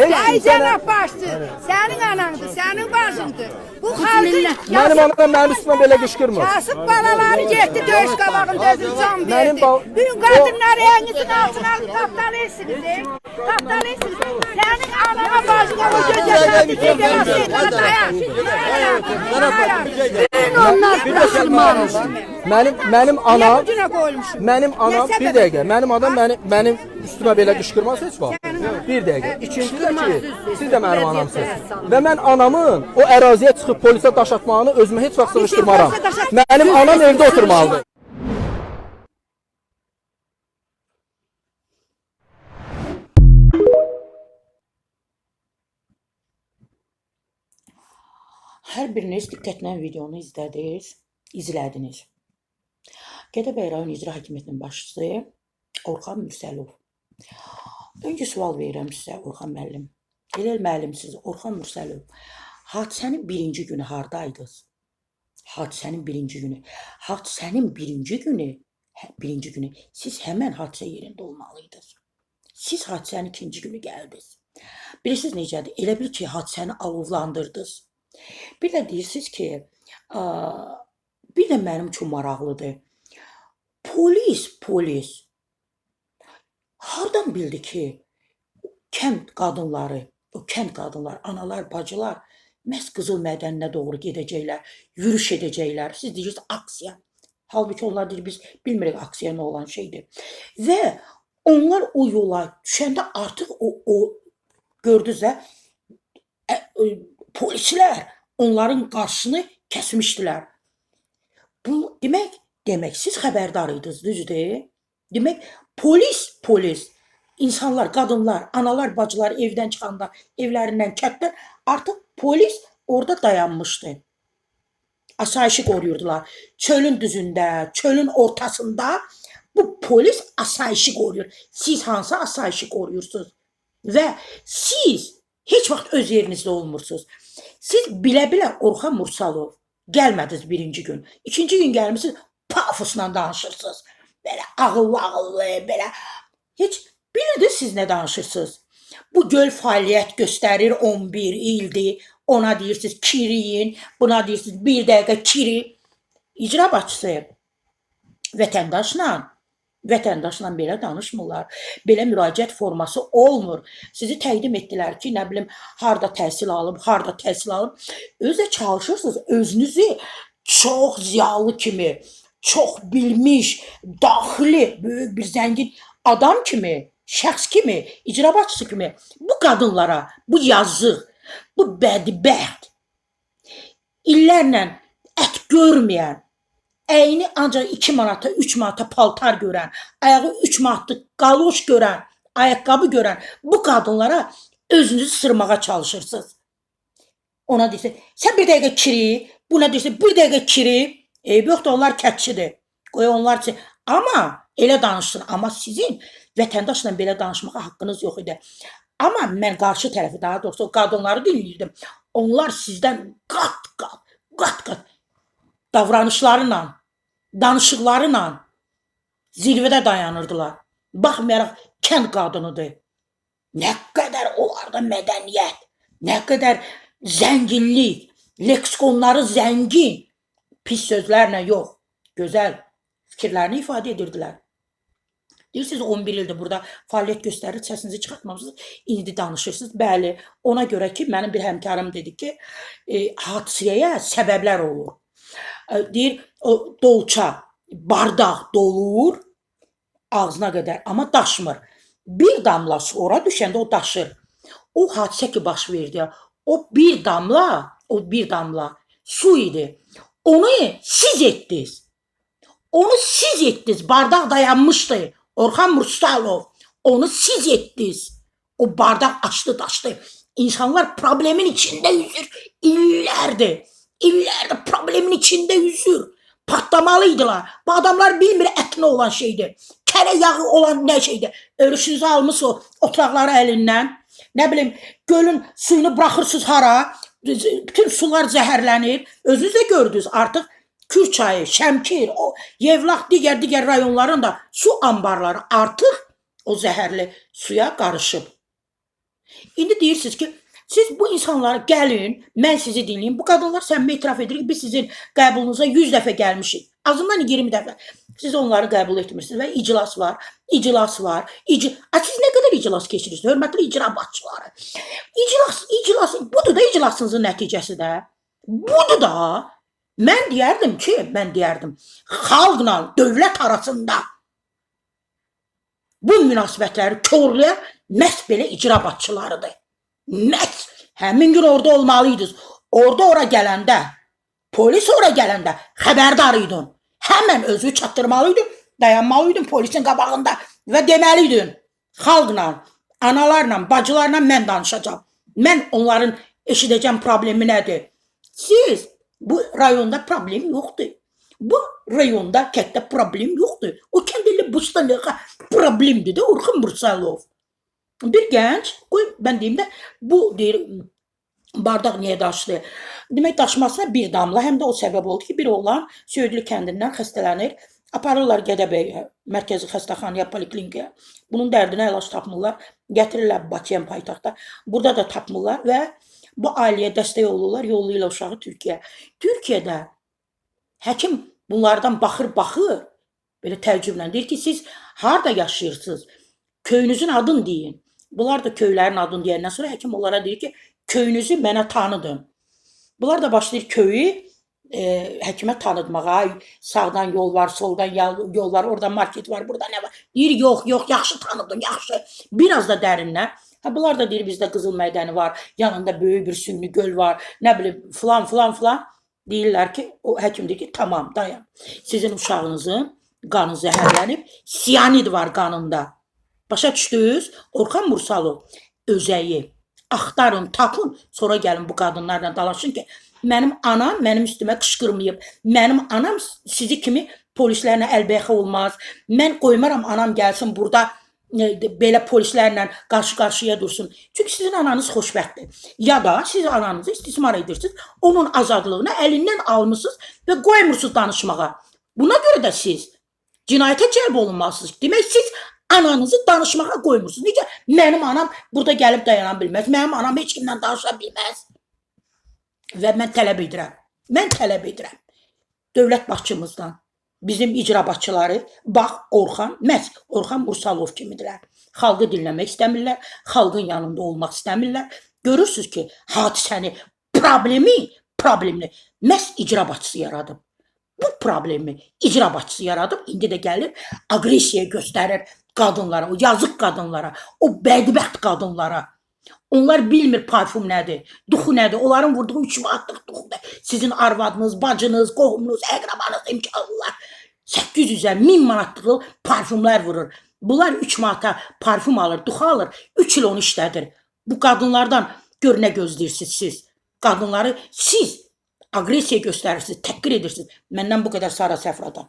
Kimsə cənab başçı, sənin anandır, sənin bacındır. Bu xalqın Mənim anam mənim üstümə belə qışqırmır. Kasıb balaları getdi döyüş qabağında özü can verdi. Bugün qadınlar əlinizin altına alıp tapdalı etsiniz. e? Tapdalı etsiniz. Sənin anana bacına o göz. Dayan. Ben onlar bırakılmaz. Mənim mənim anam? Mənim anam bir dəqiqə, mənim adam mənim mənim üstümə belə qışqırmaz heç vaxt. Bir dəqiqə. İkinci də ki, siz də mənim anamsınız. Və mən anamın o əraziyə çıxıb polisə daş atmağını özümə heç vaxt sığışdırmaram. Mənim anam evdə oturmalıdır. Hər biriniz diqqətlə videonu izlədiniz, izlədiniz. Gədəbəy rayon icra hakimiyyətinin başçısı Orxan Mürsəlov. Öncə sual verirəm sizə Orxan müəllim. Elə müəllimsiz Orxan Mürsəlov. Hadisənin birinci günü hardaydınız? Hadisənin birinci günü. Hadisənin birinci günü, birinci günü siz həmən hadisə yerində olmalıydınız. Siz hadisənin ikinci günü gəldiniz. Bilirsiniz necədir? Elə bil ki, hadisəni alovlandırdınız. Bir də deyirsiniz ki, ə, bir də mənim üçün maraqlıdır. Polis, polis hardan bildi ki, kənd qadınları, o kənd qadınlar, analar, bacılar məhz qızıl mədəninə doğru gedəcəklər, yürüş edəcəklər. Siz deyirsiniz aksiya. Halbuki onlar deyir biz bilmirik aksiya nə olan şeydir. Və onlar o yola düşəndə artıq o o gördünüz də ə, ə, polislər onların qarşısını kəsmişdilər. Bu demək, demək siz xəbərdar idiniz, düzdür? Demək polis, polis insanlar, qadınlar, analar, bacılar evdən çıxanda, evlərindən çəkdilər, artıq polis orada dayanmışdı. Asayişi qoruyurdular. Çölün düzündə, çölün ortasında bu polis asayişi qoruyur. Siz hansı asayişi qoruyursunuz? Və siz heç vaxt öz yerinizdə olmursunuz. Siz bilə-bilə Orxan Mursalov gəlmədiniz birinci gün. İkinci gün gəlmisiniz, pafosla danışırsınız. Belə ağıllı-ağıllı, belə heç bilirdiniz siz nə danışırsınız? Bu göl fəaliyyət göstərir 11 ildir. Ona deyirsiniz kiriyin, buna deyirsiniz bir dəqiqə kiri. İcra başçısı vətəndaşla vətəndaşla belə danışmırlar. Belə müraciət forması olmur. Sizi təqdim etdilər ki, nə bilim, harda təhsil alıb, harda təhsil alıb. Özə çalışırsınız özünüzü çox ziyalı kimi, çox bilmiş, daxili, böyük bir zəngin adam kimi, şəxs kimi, icra başçısı kimi bu qadınlara, bu yazıq, bu bədbəxt illərlə ət görməyən, əyni ancaq 2 manata, 3 manata paltar görən, ayağı 3 manatlıq qaloş görən, ayaqqabı görən bu qadınlara özünüzü sırmağa çalışırsınız. Ona deyirsən, sən bir dəqiqə kiri, buna deyirsən, bir dəqiqə kiri. Eyb yoxdur, onlar kətçidir. Qoy onlar üçün. Amma elə danışsın. Amma sizin vətəndaşla belə danışmağa haqqınız yox idi. Amma mən qarşı tərəfi daha doğrusu qadınları dinləyirdim. Onlar sizdən qat-qat, qat-qat davranışlarıyla, danışıqlarıyla zirvədə dayanırdılar. Baxmayaraq kənd qadınıdır. Nə qədər onlarda mədəniyyət, nə qədər zənginlik, leksikonları zəngin, pis sözlərlə yox, gözəl fikirlərini ifadə edirdilər. Deyirsiniz 11 ildir burada fəaliyyət göstərir, səsinizi çıxartmamısınız, indi danışırsınız. Bəli, ona görə ki, mənim bir həmkarım dedi ki, e, hadisəyə səbəblər olur. E, deyir, o dolça, bardaq dolur ağzına qədər, amma daşmır. Bir damla sonra düşəndə o daşır. O hadisə ki baş verdi, o bir damla, o bir damla su idi. Onu siz etdiniz. Onu siz etdiniz. Bardaq dayanmışdı. Orxan Mursalov. Onu siz etdiniz. O bardaq açdı, daşdı. İnsanlar problemin içində yüzür. İllərdir. İllərdir problemin içində yüzür. Patlamalıydılar. Bu adamlar bilmir ət nə olan şeydir. Kərə yağı olan nə şeydir. Örüşünüzü almış o oturaqları əlindən. Nə bilim, gölün suyunu buraxırsınız hara? Bütün sular zəhərlənir. Özünüz də gördünüz artıq Kür çayı, Şəmkir, o Yevlax digər-digər rayonların da su anbarları artıq o zəhərli suya qarışıb. İndi deyirsiniz ki, siz bu insanları gəlin, mən sizi dinləyim. Bu qadınlar səmimi etiraf edir ki, biz sizin qəbulunuza 100 dəfə gəlmişik. Azından 20 dəfə. Siz onları qəbul etmirsiniz və iclas var, iclas var. İc A, siz nə qədər iclas keçirirsiniz, hörmətli icra başçıları? İclas, iclas, budur da iclasınızın nəticəsi də. Budur da. Mən deyərdim ki, mən deyərdim, xalqla dövlət arasında bu münasibətləri korlayan məhz belə icra başçılarıdır. Məhz həmin gün orada olmalıydınız. Orada ora gələndə, polis ora gələndə xəbərdar idin. Həmən özü çatdırmalıydın, dayanmalıydın polisin qabağında və deməliydin, xalqla, analarla, bacılarla mən danışacağam. Mən onların eşidəcəm problemi nədir? Siz bu rayonda problem yoxdur. Bu rayonda kətdə problem yoxdur. O kəndində bustanlığa problemdir də Orxan Bursalov. Bir gənc, qoy mən deyim də bu deyir bardaq niyə daşdı? Demək daşmasına bir damla, həm də o səbəb oldu ki, bir oğlan Söydlü kəndindən xəstələnir. Aparırlar Gədəbəyə, mərkəzi xəstəxanaya, poliklinikaya. Bunun dərdinə əlac tapmırlar. Gətirirlər Bakıya paytaxta. Burada da tapmırlar və bu ailəyə dəstək olurlar, yollayırlar uşağı Türkiyəyə. Türkiyədə həkim bunlardan baxır, baxır. Belə təəccüblə deyir ki, siz harda yaşayırsınız? Köyünüzün adını deyin. Bunlar da köylərin adını deyəndən sonra həkim onlara deyir ki, köyünüzü mənə tanıdın. Bunlar da başlayır köyü e, həkimə tanıtmağa. Sağdan yol var, soldan yol, var, orada market var, burada nə var? Deyir, yox, yox, yaxşı tanıdın, yaxşı. Biraz da dərindən. Ha bunlar da deyir bizdə qızıl mədəni var, yanında böyük bir sünni göl var, nə bilim filan filan filan. Deyirlər ki, o həkim deyir ki, tamam, dayan. Sizin uşağınızın qanı zəhərlənib, siyanid var qanında. Başa düşdünüz? Orxan Mursalov özəyi axtarın, tapın, sonra gəlin bu qadınlarla dalaşın ki, mənim anam mənim üstümə qışqırmayıb. Mənim anam sizi kimi polislərlə əlbəyaxa olmaz. Mən qoymaram anam gəlsin burada e, belə polislərlə qarşı-qarşıya dursun. Çünki sizin ananız xoşbəxtdir. Ya da siz ananızı istismar edirsiniz, onun azadlığını əlindən almısınız və qoymursunuz danışmağa. Buna görə də siz cinayətə cəlb olunmalısınız. Demək siz ananızı danışmağa qoymursunuz. Necə mənim anam burada gəlib dayana bilməz. Mənim anam heç kimlə danışa bilməz. Və mən tələb edirəm. Mən tələb edirəm. Dövlət başçımızdan bizim icra başçıları bax Orxan, məhz Orxan Bursalov kimidirlər. Xalqı dinləmək istəmirlər, xalqın yanında olmaq istəmirlər. Görürsüz ki, hadisəni, problemi, problemini məhz icra başçısı yaradıb. Bu problemi icra başçısı yaradıb, indi də gəlir, aqressiya göstərir qadınlara, o yazıq qadınlara, o bədbəxt qadınlara. Onlar bilmir parfum nədir, duxu nədir. Onların vurduğu 3 manatlıq duxudur. Sizin arvadınız, bacınız, qohumunuz, əqrabanız, imkanlılar 800-ə 1000 manatlıq parfumlar vurur. Bunlar 3 manata parfum alır, duxu alır. 3 il onu işlədir. Bu qadınlardan gör nə gözləyirsiniz siz. Qadınları siz aqressiya göstərirsiniz, təhqir edirsiniz. Məndən bu qədər Sara Səfradan.